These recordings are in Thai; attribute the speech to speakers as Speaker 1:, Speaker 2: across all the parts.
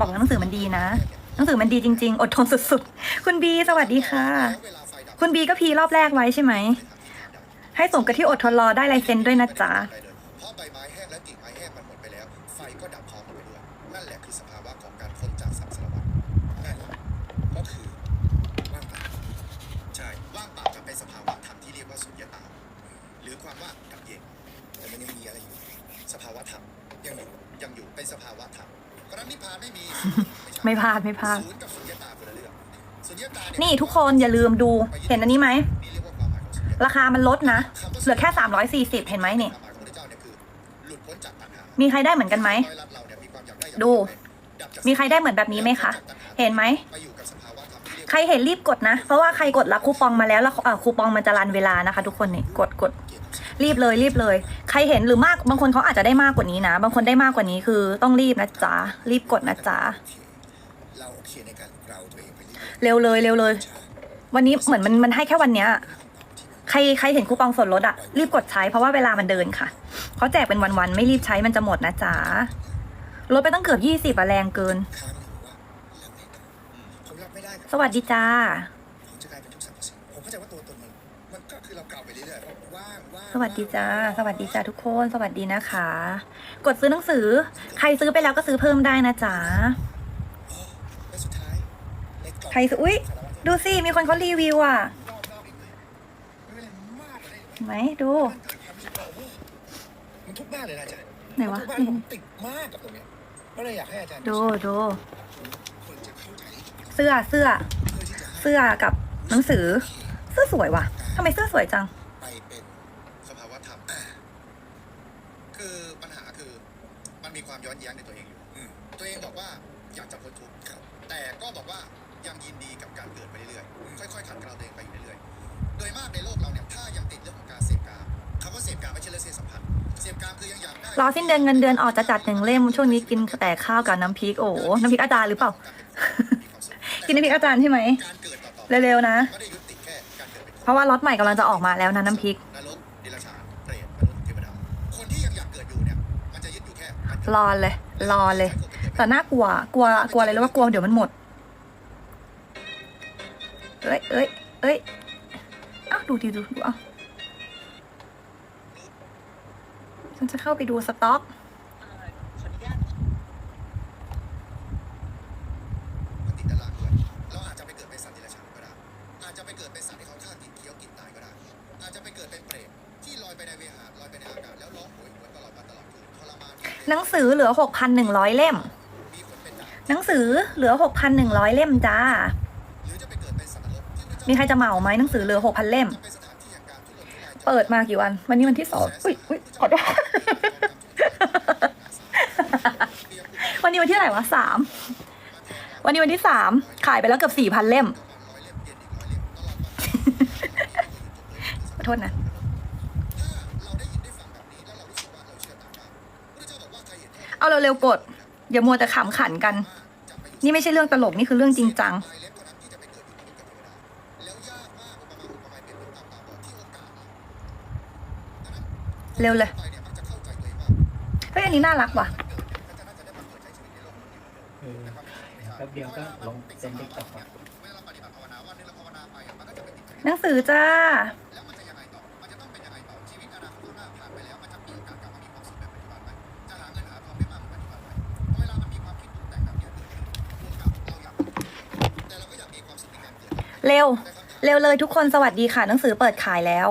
Speaker 1: บอกหนังสือมันดีนะ หนังสือมันดีจริง ๆ อดทนสุดๆ คุณบีสวัสดีค่ะ คุณบีก็พีรอบแรกไว้ใช่ไหม ให้สมกับที่อดทนรอได้ลายเซ็นด้วยนะจ๊ะ
Speaker 2: ไม่มีใช่ไม่พ
Speaker 1: ลาดไม่พลาด
Speaker 2: ศูนย์กับสุญญตาคนละเรื่องสุญญตา
Speaker 1: นี่ทุกคนอย่าลืมดู เห็นอันนี้ไหม
Speaker 2: นี่เรียกว่าความหมายของสุญญตา
Speaker 1: ราคามันลดนะ เหลือแค่340เห็นไหมนี่
Speaker 2: ความหมายของพระเจ้าเนี่ยคือหลุดพ้นจากตัณหา
Speaker 1: มีใครได้เหมือนกันไหม
Speaker 2: ร้อยรัดเราเนี่ยมีความอยากได้อยาก
Speaker 1: ดู
Speaker 2: ดับจาก
Speaker 1: มีใครได้เหมือนแบบนี้ไหมคะ เห็นไหม
Speaker 2: ไปอยู่กับสภาวะธรรมที่เรียก
Speaker 1: ใครเห็นรีบกดนะ เพราะว่าใครกดรับคูปองมาแล้วแล้วเอ่อคูปองมันจะรันเวลานะคะ ทุกคนนี่ กดกด
Speaker 2: เกีย รติศักดิ์
Speaker 1: รีบเลยรีบเลย ใครเห็นหรือมากบางคนเขาอาจจะได้มากกว่านี้นะ บางคนได้มากกว่านี้คือต้องรีบนะจ๊ะรีบกดนะจ๊ะ
Speaker 2: เราโอเคในการเราตัวเองไปเรื่อย
Speaker 1: เร็วเลยเร็วเลย
Speaker 2: ๆใช่
Speaker 1: วันนี้เหมือนมันมันให้แค่วันเนี้ยใครใครเห็นคูปองส่วนลดอะรีบกดใช้เพราะว่าเวลามันเดินค่ะเขาแจกเป็นวันๆไม่รีบใช้มันจะหมดนะจ๊ะลดไปตั้งเกือบยี่สิบอะแรงเกิน
Speaker 2: ค้างอยู่ว่
Speaker 1: สวัสดีจ้า
Speaker 2: สวั
Speaker 1: สดีจ้าทุกคน สวัสดีนะคะ กดซื้อหนังสือ ใครซื้อไปแล้วก็ซื้อเพิ่มได้นะจ๊ะ
Speaker 2: และสุดท้าใค
Speaker 1: รซื้อ อุ๊ยดูสิ มีคนเขารีวิวอะ
Speaker 2: นอกนอกอีกเลยไม่เป็นไห
Speaker 1: มดู
Speaker 2: มันทุกหน้าเลยนะอาจารย์
Speaker 1: ไหนวะ
Speaker 2: ทุกบ้านผมติดมากกับตรงเนี้ยก็เลยอยากให้อาจารย์
Speaker 1: ดูดู
Speaker 2: คนจะเข้าใจ
Speaker 1: เสื้อ เสื้อ
Speaker 2: เพื่อที่จะให้
Speaker 1: เสื้อกับหนังสือ เสื้อสวยว่ะทำไมเสื้อสวยจัง
Speaker 2: ไปเป็นสภาวะธรรมอ่าคือปัญหาคือมันมีความ ย้อนแย้งในตัวเองอยู่อืมตัวเองบอกว่าอยากจะพ้นทุกข์ครับ แต่ก็บอกว่ายังยินดีกับการเกิดไปเรื่อยๆ ค่อยๆขัดเกลาตัวเองไปอยู่เรื่อยๆ โดยมากในโลกเราเนี่ยถ้ายังติดเรื่องของการเสพกามคำว่าเสพกามไม่ใช่เรื่องเสพสัมพันธ์เสพกามคือยังอยากได้
Speaker 1: รอสิ้นเดือนเงินเดือนออกจะจัดหนึ่งเล่มช่วงนี้กินแต่ข้าวกับน้ำพริกโอ้โหน้ำพริกอาจารย์หรือเปล่า กินน้ำพริกอาจารย์ใช่ไหม
Speaker 2: การเกิดต่อๆ
Speaker 1: เร็วๆนะ
Speaker 2: ไม่ได้ยุติแค่การเกิดเป็นคน
Speaker 1: เพราะว่าล็อตใหม่กำลังจะออกมาแล้วนะน้ำพริก รอเลย รอเลย แต่น่ากลัว กลัว กลัวอะไรรู้ว่ากลัวเดี๋ยวมันหมด เอ้ยเอ้ยเอ้ยอ้าวดูดิดูดูเอ้าฉันจะเข้าไปดูสต็อก
Speaker 2: มันติดด้านล่างด้วอาจจะไปเกิดเป็นสัตว์เดรัจฉานก็ได้อาจจะไปเกิดเป็นสัตว์ที่เขาฆ่ากินเคี้ยวกินตายก็ได้อาจจะไปเกิดเป็นเปรตที่ลอยไปในเวหาลอยไปในอากาศแล้วร้องโหยหวน
Speaker 1: หนังสือเหลือ 6,100 เล่ม
Speaker 2: มีคนเป็นดาบ
Speaker 1: หนังสือเหลือ 6,100 เล่มจ้า
Speaker 2: หรือจะไปเกิดเป็นสัตว์นรกที่พระเจ้า
Speaker 1: มีใครจะเหมาไหมหนังสือเหลือ 6,000 เล่ม
Speaker 2: เปิ
Speaker 1: ดมากี่วัน วันนี้วันที่สองอุ้ยอุ้ยขอโทษวันนี้วันที่ไหร่วะสาม วันนี้วันที่สาม ขายไปแล้วเกือบสี่พันเล่ม ขอโทษนะ
Speaker 2: เห็นโทษ
Speaker 1: เอาเร็วๆกด อย่ามัวแต่ขำขันกัน
Speaker 2: จะไปอยู่
Speaker 1: นี่ไม่ใช่เรื่องตลกนี่คือเรื่องจริงจัง
Speaker 2: ปลายเล็บเท่านั้นที่จะไปเกิดอยู่ในโลกกับเทวดาแล้วยากมากอุปมาอุปไมยเป็นเหมือนตามตาบอดที่โอกาสเราดังนั้น
Speaker 1: เร็วเลย
Speaker 2: ไปเนี่ยมักจะเข้าใจตัวเองว่า
Speaker 1: เฮ้ยอันนี้น่ารักว่ะ
Speaker 2: เกิดเนี่ยก็จะน่าจะได้มาเกิดใช้ชีวิตในโลกมนุษย์อยู่เหมือนเดิม
Speaker 3: เออ
Speaker 2: แต่ความเป็นจริงไม่ใช่
Speaker 3: แป๊บเดียวก็ลงเซ็นติ๊กต็อก
Speaker 2: เนี่ยเวลาเราปฏิบัติภาวนาวันหนึงเราภาวนาไปอะมันก็จะเป็นติดขัด
Speaker 1: หนังสือจ้า
Speaker 2: เร็ว เร็วเล
Speaker 1: ยทุกคนสวัสดีค่ะหนังสือเปิดขายแล้ว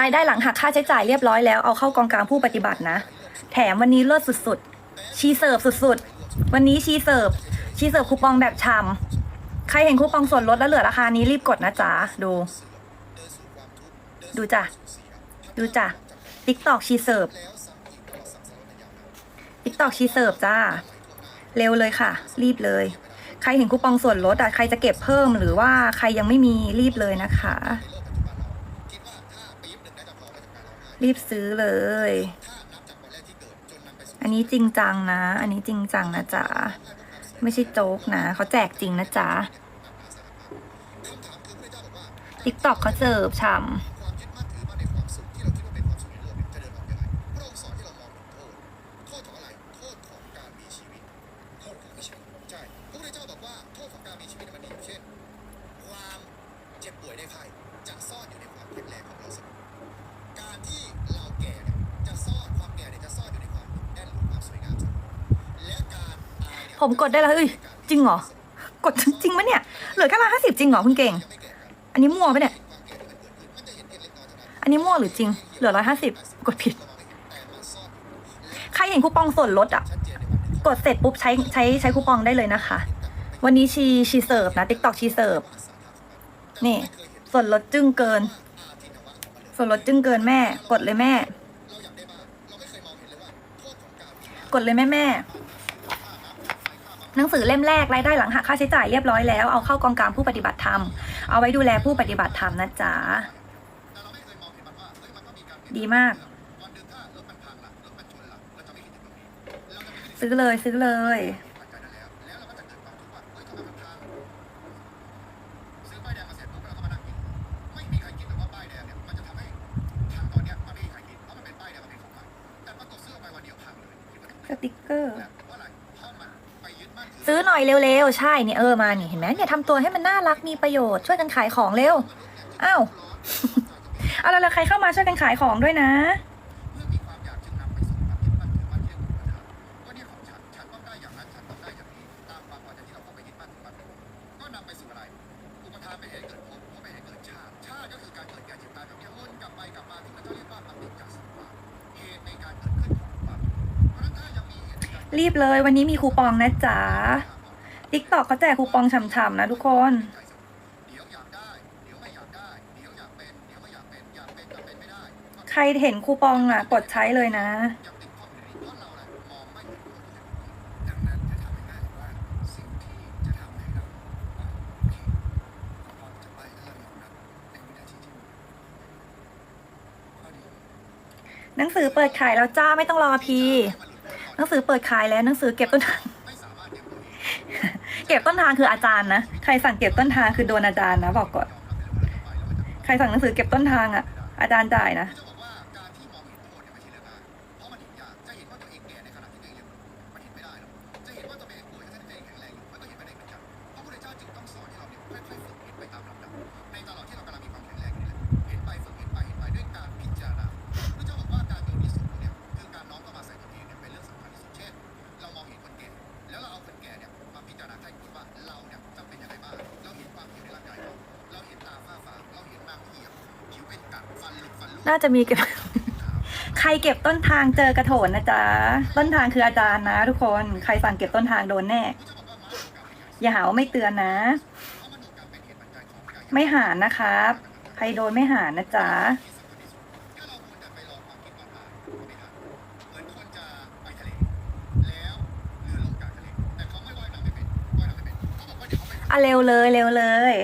Speaker 1: รายได้หลังหักค่าใช้จ่ายเรียบร้อยแล้วเอาเข้ากองกลางผู้ปฏิบัตินะ แถมวันนี้เลิศสุดๆ ชีเสิร์ฟสุดๆ วันนี้ชีเสิร์ฟ ชีเสิร์ฟคูปองแบบชำใครเห็นคูปองส่วนลดแล้วเหลือราคานี้รีบกดนะจ๊ะดู
Speaker 2: ดู
Speaker 1: จ้ะดูจ้ะติ๊กตอกชีเสิร์ฟ
Speaker 2: ติ๊
Speaker 1: กตอกชีเสิร์ฟจ้า เร็วเลยค่ะ รีบเลย ใครเห็นคูปองส่วนลดอะใครจะเก็บเพิ่มหรือว่าใครยังไม่มีรีบเลยนะคะ
Speaker 2: รีบ
Speaker 1: ซื้อเลย อันนี้จริงจังนะ อันนี้จริงจังนะจ๊ะไม่ใช่โจ๊กนะเขาแจกจริงนะจ๊ะติ๊กตอกเขาเสิร์ฟฉ่
Speaker 2: ค
Speaker 1: ผมกดได้แล้วเอ้ยจริงเหรอกดจริงมะเนี่ยเหลือแค่ร้อยห้าสิบจริงเหรอคุณเก่ง อันนี้มั่วปะเนี่ย
Speaker 2: อันนี้
Speaker 1: มั่วหรือจริง เหลือร้อยห้าสิบกดผิด ใครเห็นคูปองส่วนลดอะ กดเสร็จปุ๊บใช้ใช้ใช้คูปองได้เลยนะคะ วันนี้ชีชีเสิร์ฟนะติ๊กตอกชีเสิร์ฟนี่ ส่วนลดจึ้งเกิน ส่วนลดจึ้งเกินแม่ กดเลยแม่
Speaker 2: กดเลย
Speaker 1: แม่แม่ หนังสือเล่มแรกรายได้หลังหักค่าใช้จ่ายเรียบร้อยแล้วเอาเข้ากองกลางผู้ปฏิบัติธรรม เอาไว้ดูแลผู้ปฏิบัติธรรมนะจ๊ะดีมาก ซื้อเลยซื้อเลย
Speaker 2: หน่อยเร็วๆ ใช่เนี่ยเออมาเนี่ย
Speaker 1: เห็นไหมเนี่ยทำตัวให้มันน่ารักมีประโยชน์ช่วยกันขายของเร็วอ้าวเอาละใครเข้ามาช่วยกันขายของด้วยนะ
Speaker 2: รีบเลยวันนี้มี
Speaker 1: คูปองนะจ๊ะ ติ๊กตอกเขาแจกคูปองฉ่ำๆนะทุกคนใครเห็นคูปองอะ กดใช้เลยนะ
Speaker 2: หนังสือเปิด
Speaker 1: ขายแล้วจ้าไม่ต้องรอพี หนังสือเปิดขายแล้วหนังสือเก็บต้นทาง
Speaker 2: เก็
Speaker 1: บต้นทางคืออาจารย์นะ ใครสั่งเก็บต้นทางคือโดนอาจารย์นะบอกก่อน ใครสั่งหนังสือเก็บต้นทางอะ่ะ
Speaker 2: อาจารย์จ่ายนะ น่าจะมีเก็บ ใค
Speaker 1: รเก็บต้นทางเจอกระโถนนะจ๊ะ ต้นทางคืออาจารย์นะทุกคน ใครสั่งเก็บต้นทางโดนแน่ อย่าหาว่าไม่เตือนนะ ไม่หานนะครับ ใครโดนไม่หานนะจ๊ะ
Speaker 2: อะเร็วเล
Speaker 1: ยเร็วเลย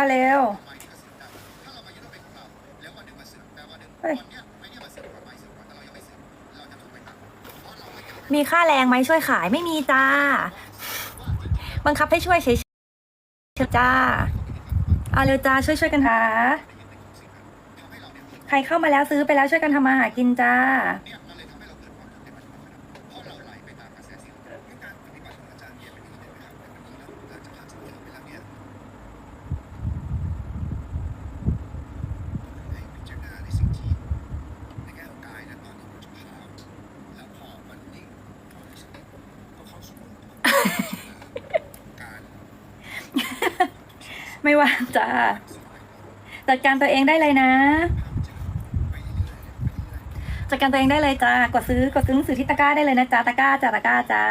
Speaker 2: อะเร็วมีค่าแรงไหม
Speaker 1: ช่วยขายไม่มีจ้า บังคับให้ช่วยเฉยๆจ้าเอาเร็วจ้าช่วยช่วยกันหา
Speaker 2: ใค
Speaker 1: รเข้ามาแล้วซื้อไปแล้วช่วยกันทำมาหากินจ้า วางจ้าจัดการตัวเองได้เลยนะ จัดการตัวเองได้เลยจ้ากดซื้อกดซื้อหนังสือที่ตะกร้าได้เลยนะจ้าตะกร้าจ้าตะกร้าจ้า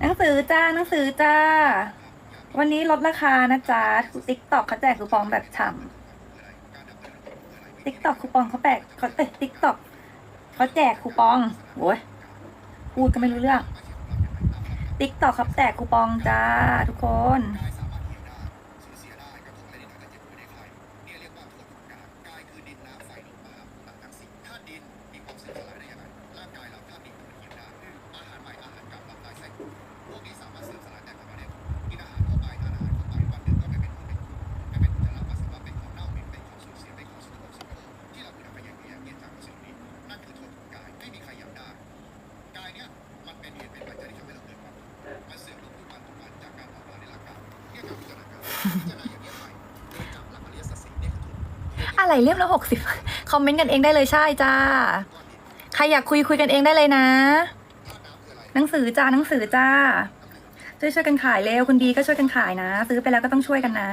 Speaker 2: หนังสือจ้า
Speaker 1: หนังสือจ้า วันนี้ลดราคานะจ๊ะติ๊กตอกเขาแจกคูปองแบบฉ่ำติ๊กตอกคูปองเขาแจกเขาเอ้ยติ๊กตอกเขาแจกคูปองโว้ยพูดก็ไม่รู้เรื่องติ๊กตอกเขาแจกคูปองจ้าทุกคน
Speaker 2: ทุกข์อะไรเรีย
Speaker 1: บแล้วหกสิบคอมเมนต์กันเองได้เลยใช่จ้า ใครอยากคุยคุยกันเองได้เลยนะ หนังสือจ้าหนังสือจ้าช่วยช่วยกันขายเร็วคุณดีก็ช่วยกันขายนะ ซื้อไปแล้วก็ต้องช่วยกันนะ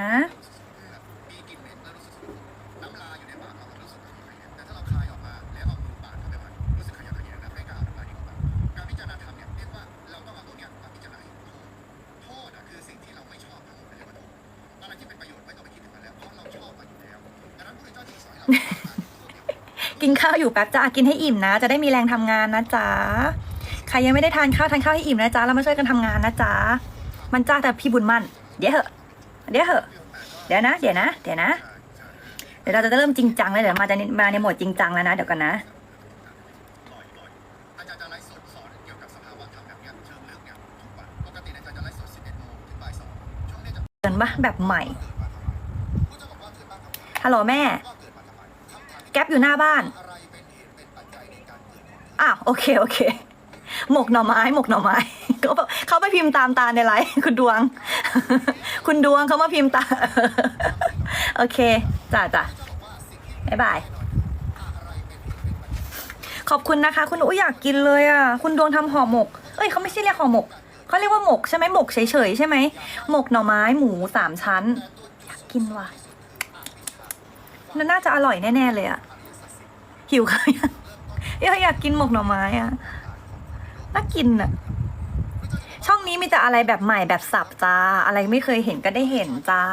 Speaker 2: นี่ยกินข้าวอยู่แป๊
Speaker 1: บจ้ากินให้อิ่มนะ จะได้มีแรงทำงานนะจ๊ะใครยังไม่ได้ทานข้าวทานข้าวให้อิ่มนะจ๊ะแล้วมาช่วยกันทำงานนะจ๊ะมันจ้าแต่พี่บุญมั่นเดี๋ยวเหอะเดี๋ยวเหอะเดี๋ยวนะ เดี๋ยวนะ เดี๋ยวนะ เดี๋ยวเราจะเริ่มจริงจังเลยเดี๋ยวมาจะมาในโหมดจริงจังแล้วนะเดี๋ยวกันนะ
Speaker 2: เกี่ยวกับสภาวะธรรมแบบเนี้ยเชิงลึกเนี่ยทุกวันปะไลฟ์สด11โมงถึงบ่าย2ช่วงนี้จะ
Speaker 1: เดินปะแบบใหม่ ฮัลโหลแม่ แก๊ปอยู่หน้าบ้าน
Speaker 2: อ้า
Speaker 1: วโอเคโอเค หมกหน่อไม้หมกหน่อไม้เขาเขาไปพิมพ์ตามตาในไลฟ์คุณดวง คุณดวงเขามาพิมพ์ตา โอเคจ้าจ้าบ๊ายบาย ขอบคุณนะคะ คุณอุ้ยอยากกินเลยอะ คุณดวงทำห่อหมก เอ้ยเขาไม่ใช่เรียกห่อหมกเขาเรียกว่าหมกใช่ไหมหมกเฉยๆใช่ไหมหมกหน่อไม้หมูสามชั้นอยากกินว่ะ มันน่าจะอร่อยแน่ ๆ เลยอะหิวข้าวยังอยากกินหมกหน่อไม้อะน่ากินอะช่องนี้มีแต่อะไรแบบใหม่แบบสับจ้า อะไรไม่เคยเห็นก็ได้เห็นจ้า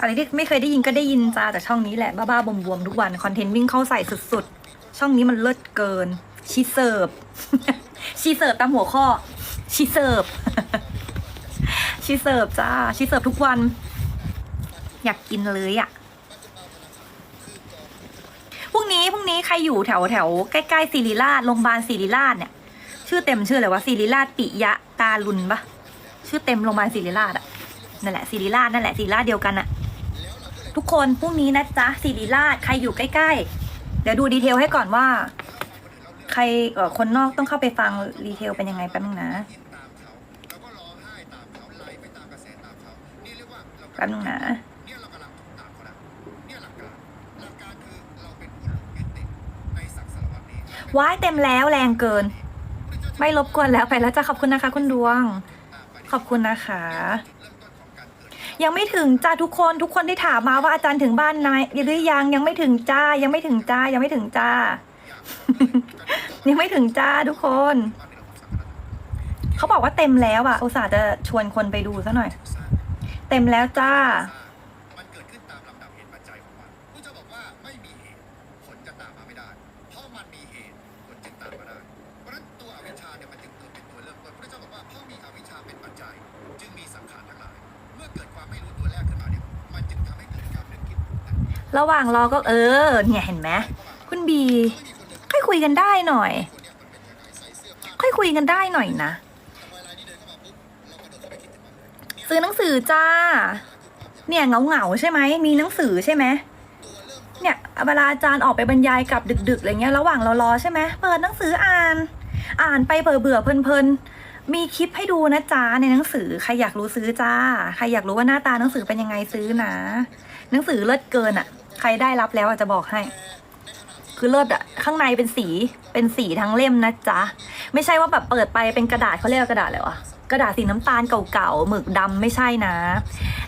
Speaker 1: อะไรที่ไม่เคยได้ยินก็ได้ยินจ้าแต่ช่องนี้แหละบ้าๆบวมๆทุกวันคอนเทนต์วิ่งเข้าใส่สุดๆ ช่องนี้มันเลิศเกินชีเสิร์ฟชีเสิร์ฟตามหัวข้อชีเสิร์ฟชีเสิร์ฟจ้าชีเสิร์ฟทุกวัน อยากกินเลยอะ พรุ่งนี้พรุ่งนี้ใครอยู่แถวแถวใกล้ๆศิริราชโรงพยาบาลศิริราชเนี่ย ชื่อเต็มชื่ออะไรวะศิริราชปิยะการุณปะชื่อเต็มโรงพยาบาลศิริราชอะนั่นแหละศิริราชนั่นแหละศิริราชเดียวกันอะทุกคนพรุ่งนี้นะจ๊ะศิริราชใครอยู่ใกล้ๆ เดี๋ยวดูดีเทลให้ก่อนว่า ใครเออคนนอกต้องเข้าไปฟังดีเทลเป็นยังไงแป๊บนึงนะ
Speaker 2: กินตามเขาแล้วก็ร้องไห้ตามเขาไหลไปตามกร ว้ายเต็ม
Speaker 1: แล้วแรงเกิน ไม่รบกวนแล้วไปแล้วจ้ะขอบคุณนะคะ คุณดวง ขอบคุณนะคะ ยังไม่ถึงจ้าทุกคนทุกคนที่ถามมาว่าอาจารย์ถึงบ้านนายหรือยังยังไม่ถึงจ้า ยังไม่ถึงจ้า ยังไม่ถึงจ้า ยังไม่ถึงจ้าทุกคน เขาบอกว่าเต็มแล้วอะอุตส่าห์จะชวนคนไปดูซะหน่อย เต็มแล้วจ้า
Speaker 2: ระหว่างรอก็เออ เนี่ยเห็
Speaker 1: นไหมคุณบี ค่อยคุยกันได้หน่อย ค่อยคุยกันได้หน่อยนะ ซื้อหนังสือจ้า เนี่ยเงาเงาใช่ไหม มีหนังสือใช่ไหมเนี่ยเวลาอาจารย์ออกไปบรรยายกลับดึกๆอะไรเงี้ยระหว่างเรารอใช่ไหมเปิดหนังสืออ่าน อ่านไปเบื่อเบื่อเพลินๆมีคลิปให้ดูนะจ้าในหนังสือใครอยากรู้ซื้อจ้า ใครอยากรู้ว่าหน้าตาหนังสือเป็นยังไงซื้อนะ หนังสือเลิศเกินอะ ใครได้รับแล้วอะจะบอกให้ คือเลิศอะข้างในเป็นสีเป็นสีทั้งเล่มนะจ๊ะ ไม่ใช่ว่าแบบเปิดไปเป็นกระดาษเขาเรียกว่ากระดาษอะไรวะกระดาษสีน้ำตาลเก่าๆหมึกดำไม่ใช่นะ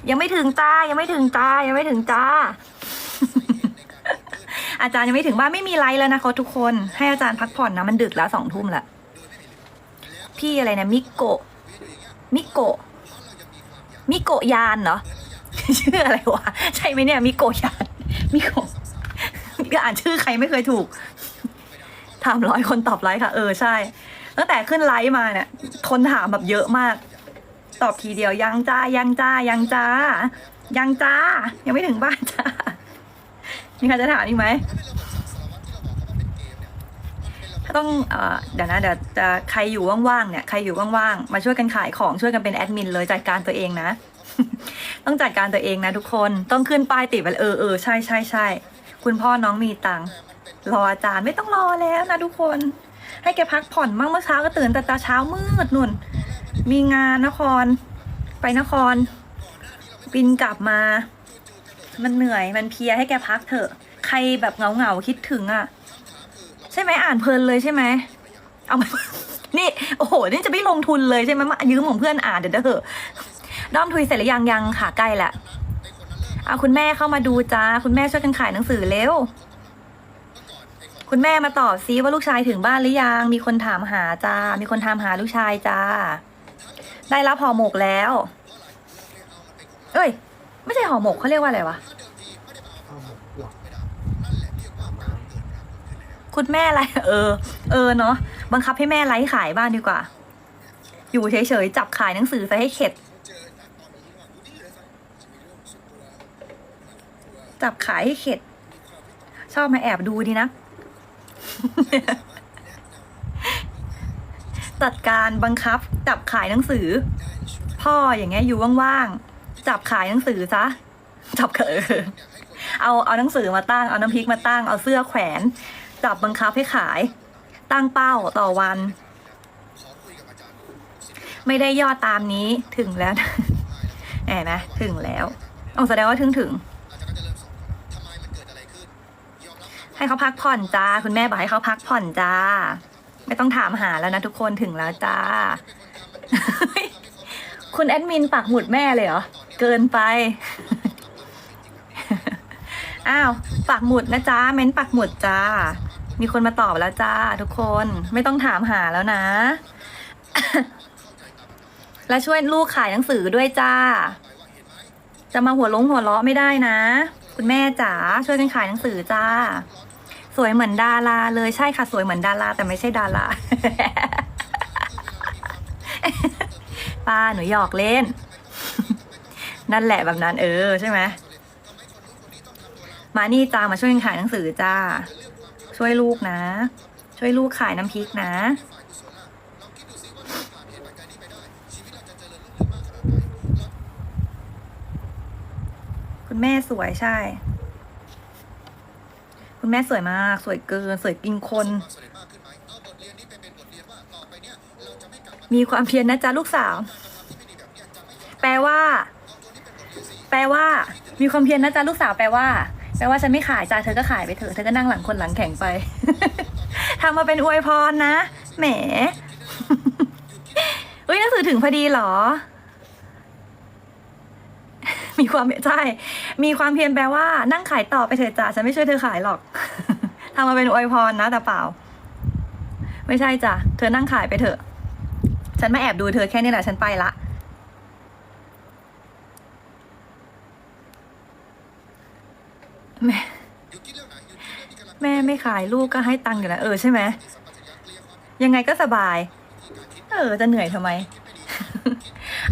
Speaker 1: ยังไม่ถึงจ้ายังไม่ถึงจ้ายังไม่ถึงจ้า อาจารย์ยังไม่ถึงบ้านไม่มีไลฟ์แล้วนะคะทุกคนให้อาจารย์พักผ่อนนะมันดึกแล้วสองทุ่มละพพี่อะไรนะมิโกะมิโกะมิโกะยานเหรอชื่ออะไรวะใช่ไหมเนี่ยมิโกะยาน มิโกะก็อ่านชื่อใครไม่เคยถูกถามร้อยคนตอบไลค์ค่ะ เออใช่ ตั้งแต่ขึ้นไลฟ์มาเนี่ย คนถามแบบเยอะมาก ตอบทีเดียวยังจ้ายังจ้ายังจ้ายังจ้า ยังไม่ถึงบ้านจ้ามีใครจะถามอีกไหมถ้าต้องเออเดี๋ยวนะเดี๋ยวจะใครอยู่ว่างๆเนี่ยใครอยู่ว่างๆมาช่วยกันขายของช่วยกันเป็นแอดมินเลยจัดการตัวเองนะ ต้องจัดการตัวเองนะทุกคนต้องขึ้นป้ายติดไว้เออเออใช่ใช่ใช่คุณพ่อน้องมีตังค์รออาจารย์ไม่ต้องรอแล้วนะทุกคน ให้แกพักผ่อนมั่งเมื่อเช้าก็ตื่นแต่ตาเช้ามืดนุ่น มีงานนคร ไปนคร บินกลับมา มันเหนื่อยมันเพียให้แกพักเถอะ ใครแบบเหงาเหงาคิดถึงอะ่ะ ใช่ไหมอ่านเพลินเลยใช่ไหมเอามานี่ โอ้โห นี่จะไม่ลงทุนเลยใช่ไหมมายืมของเพื่อนอ่านเดี๋ยวเด้อ ด้อมทุยเสร็จหรือยังยังค่ะใกล้ละเอาคุณแม่เข้ามาดูจ้า คุณแม่ช่วยกันขายหนังสือเร็ว คุณแม่มาตอบซิว่าลูกชายถึงบ้านหรือยัง มีคนถามหาจ้า มีคนถามหาลูกชายจ้า ได้รับห่อหมกแล้ว เอ้ย ไม่ใช่ห่อหมกเขาเรียกว่าอะไรวะ คุณแม่ไลฟ์เออ เออเนาะ บังคับให้แม่ไลฟ์ขายบ้างดีกว่า อยู่เฉยๆจับขายหนังสือซะให้เข็ด จับขายให้เข็ด ชอบมาแอบดูดีนะจัดการบังคับ จับขายหนังสือ พ่ออย่างเงี้ยอยู่ว่างๆ จับขายหนังสือซะ จับเออเอาเอาหนังสือมาตั้ง เอาน้ำพริกมาตั้ง เอาเสื้อแขวน จับบังคับให้ขาย ตั้งเป้าต่อวัน ไม่ได้ยอดตามนี้ถึงแล้วแหมนะถึงแล้วเอาแสดงว่าถึงถึง ให้เขาพักผ่อนจ้า คุณแม่บอกให้เขาพักผ่อนจ้า ไม่ต้องถามหาแล้วนะทุกคนถึงแล้วจ้า คุณแอดมินปักหมุดแม่เลยเหรอ เกินไป อ้าวปักหมุดนะจ้าเม้นปักหมุดจ้า มีคนมาตอบแล้วจ้า ทุกคนไม่ต้องถามหาแล้วนะ และช่วยลูกขายหนังสือด้วยจ้า จะมาหัวลงหัวเราะไม่ได้นะคุณแม่จ๋าช่วยกันขายหนังสือจ้า สวยเหมือนดาราเลยใช่ค่ะ สวยเหมือนดาราแต่ไม่ใช่ดาราป้าหนูหยอกเล่น นั่นแหละแบบนั้นเออใช่ไหมมานี่จ้ามาช่วยขายหนังสือจ้า ช่วยลูกนะ ช่วยลูกขายน้ำพริกนะ คุณแม่สวยใช่ คุณแม่สวยมาก สวยเกิน สวยกินคน มีความเพียรนะจ๊ะลูกสาว แปลว่า แปลว่า มีความเพียรนะจ๊ะลูกสาวแปลว่า แปลว่าฉันไม่ขายจ้าเธอก็ขายไปเถอะ เธอก็นั่งหลังคนหลังแข็งไปทำมาเป็นอวยพรนะ แหมเอ้ยหนังสือถึงพอดีเหรอ มีความใช่ มีความเพียรแปลว่านั่งขายต่อไปเถอะจ้ะฉันไม่ช่วยเธอขายหรอกทำมาเป็นอวยพรนะแต่เปล่า ไม่ใช่จ้ะเธอนั่งขายไปเถอะ ฉันมาแอบดูเธอแค่นี้แหละฉันไปละแม่แม่ไม่ขายลูกก็ให้ตังค์อยู่นะเออใช่ไหมยังไงก็สบาย เออจะเหนื่อยทำไม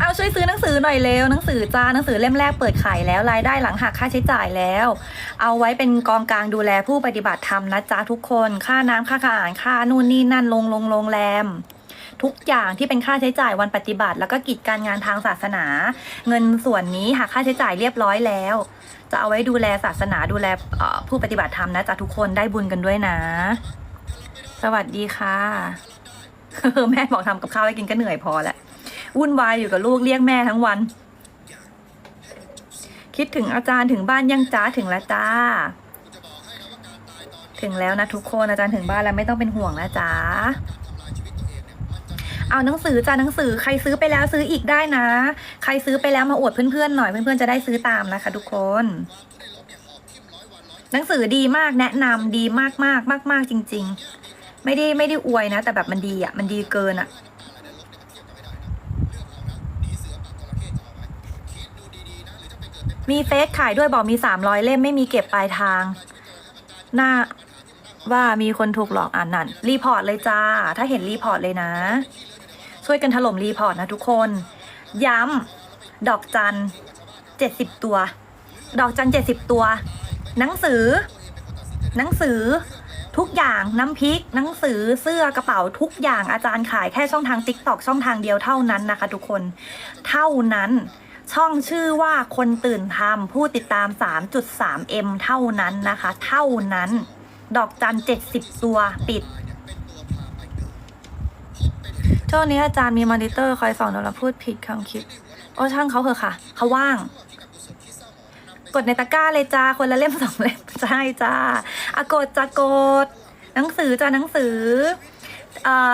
Speaker 1: เอาช่วยซื้อหนังสือหน่อยเร็วหนังสือจ้าหนังสือเล่มแรกเปิดขายแล้วรายได้หลังหักค่าใช้จ่ายแล้ว เอาไว้เป็นกองกลางดูแลผู้ปฏิบัติธรรมนะจ๊ะทุกคนค่าน้ำค่าอาหารค่านู่นนี่นั่นลงลงโรงแรม ทุกอย่างที่เป็นค่าใช้จ่ายวันปฏิบัติ แล้วก็กิจการงานทางศาสนา เงินส่วนนี้หักค่าใช้จ่ายเรียบร้อยแล้ว จะเอาไว้ดูแลศาสนาดูแลผู้ปฏิบัติธรรมนะจ๊ะทุกคนได้บุญกันด้วยนะ สวัสดีค่ะแม่บอกทำกับข้าวให้กินก็เหนื่อยพอแหละ วุ่นวายอยู่กับลูกเรียกแม่ทั้งวัน คิดถึงอาจารย์ถึงบ้านยังจ้าถึงแล้วจ้า ถึงแล้วนะทุกคนอาจารย์ถึงบ้านแล้วไม่ต้องเป็นห่วงนะจ้าเอาหนังสือจ้าหนังสือใครซื้อไปแล้วซื้ออีกได้นะ ใครซื้อไปแล้วมาอวดเพื่อนๆหน่อยเพื่อนๆจะได้ซื้อตามนะคะ ทุกคน หนังสือดีมากแนะนำดีมากมากมากมากๆจริง ๆ ไม่ได้ไม่ได้อวยนะ แต่แบบมันดีอะมันดีเกินอะ มีเฟซขายด้วยบอกมีสามร้อยเล่มไม่มีเก็บปลายทาง หน้าว่ามีคนถูกหลอกอ่านนั่น รีพอร์ตเลยจ้า ถ้าเห็นรีพอร์ตเลยนะ ช่วยกันถล่มรีพอร์ตนะทุกคน ย้ำดอกจันเจ็ดสิบตัว ดอกจันเจ็ดสิบตัว หนังสือ หนังสือ ทุกอย่างน้ำพริก หนังสือเสื้อกระเป๋าทุกอย่างอาจารย์ขายแค่ช่องทาง t ิ k t o k ช่องทางเดียวเท่านั้นนะคะ ทุกคน เท่านั้น ช่องชื่อว่าคนตื่นทำผู้ติดตาม 3.3M เท่านั้นนะคะ เท่านั้น ดอกจัน 70 ตัวปิด ช่วงนี้อาจารย์มีมอนิเตอร์คอยส่องเราพูดผิดคำคิดโอ้ช่างเขาเถอะค่ะ เขาว่าง กดในตะกร้าเลยจ้า คนละเล่มสองเล่ม ใช่จ้าอากดจะกด หนังสือจ้าหนังสือ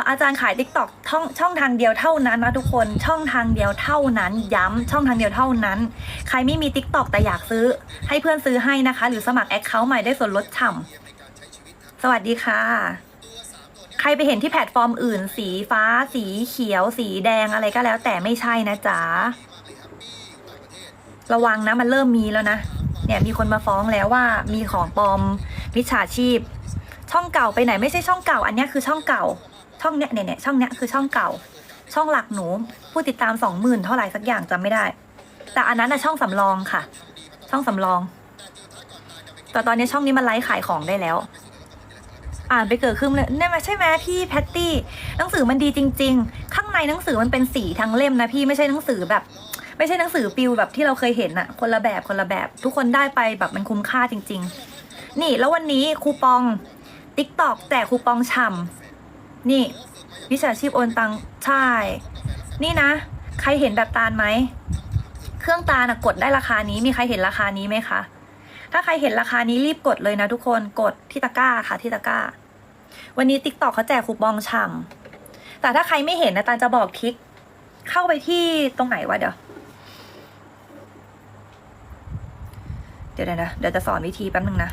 Speaker 1: อาจารย์ขายติ๊กต็อกช่องช่องทางเดียวเท่านั้นนะทุกคนช่องทางเดียวเท่านั้น ย้ำช่องทางเดียวเท่านั้น ใครไม่มีติ๊กต็อกแต่อยากซื้อ ให้เพื่อนซื้อให้นะคะ หรือสมัครแอคเคาท์ใหม่ได้ส่วนลดฉ่ำสวัสดีค่ะ ใครไปเห็นที่แพลตฟอร์มอื่น สีฟ้า สีเขียว สีแดงอะไรก็แล้วแต่ไม่ใช่นะจ๊ะระวังนะมันเริ่มมีแล้วนะ เนี่ยมีคนมาฟ้องแล้วว่ามีของปลอมมิจฉาชีพ ช่องเก่าไปไหนไม่ใช่ช่องเก่า อันนี้คือช่องเก่า ช่องเนี้ยเนี่ยเนี่ยช่องเนี้ยคือช่องเก่า ช่องหลักหนู ผู้ติดตามสองหมื่นเท่าไหร่สักอย่างจำไม่ได้ แต่อันนั้นนะช่องสำรองค่ะ ช่องสำรอง แต่ตอนนี้ช่องนี้มันไลฟ์ขายของได้แล้ว อ่านไปเกิดขึ้นเลยเนี่ยมาใช่ไหมพี่แพตตี้หนังสือมันดีจริง ๆ ข้างในหนังสือมันเป็นสีทั้งเล่มนะพี่ไม่ใช่หนังสือแบบ ไม่ใช่หนังสือปิวแบบที่เราเคยเห็นอะคนละแบบคนละแบบ ทุกคนได้ไปแบบมันคุ้มค่าจริง ๆ นี่แล้ววันนี้คูปองติ๊กตอกแจกคูปองฉ่ำ นี่วิชาชีพโอนตังใช่ นี่นะ ใครเห็นแบบตาลไหม เครื่องตาลอะกดได้ราคานี้ มีใครเห็นราคานี้ไหมคะ ถ้าใครเห็นราคานี้รีบกดเลยนะทุกคน กดที่ตะกร้าค่ะที่ตะกร้า วันนี้ติ๊กตอกเขาแจกคูปองฉ่ำแต่ถ้าใครไม่เห็นนะตาลจะบอกทิก เข้าไปที่ตรงไหนวะเดี๋ยว เดี๋ยวนะ เดี๋ยวจะสอนวิธีแป๊บนึงนะ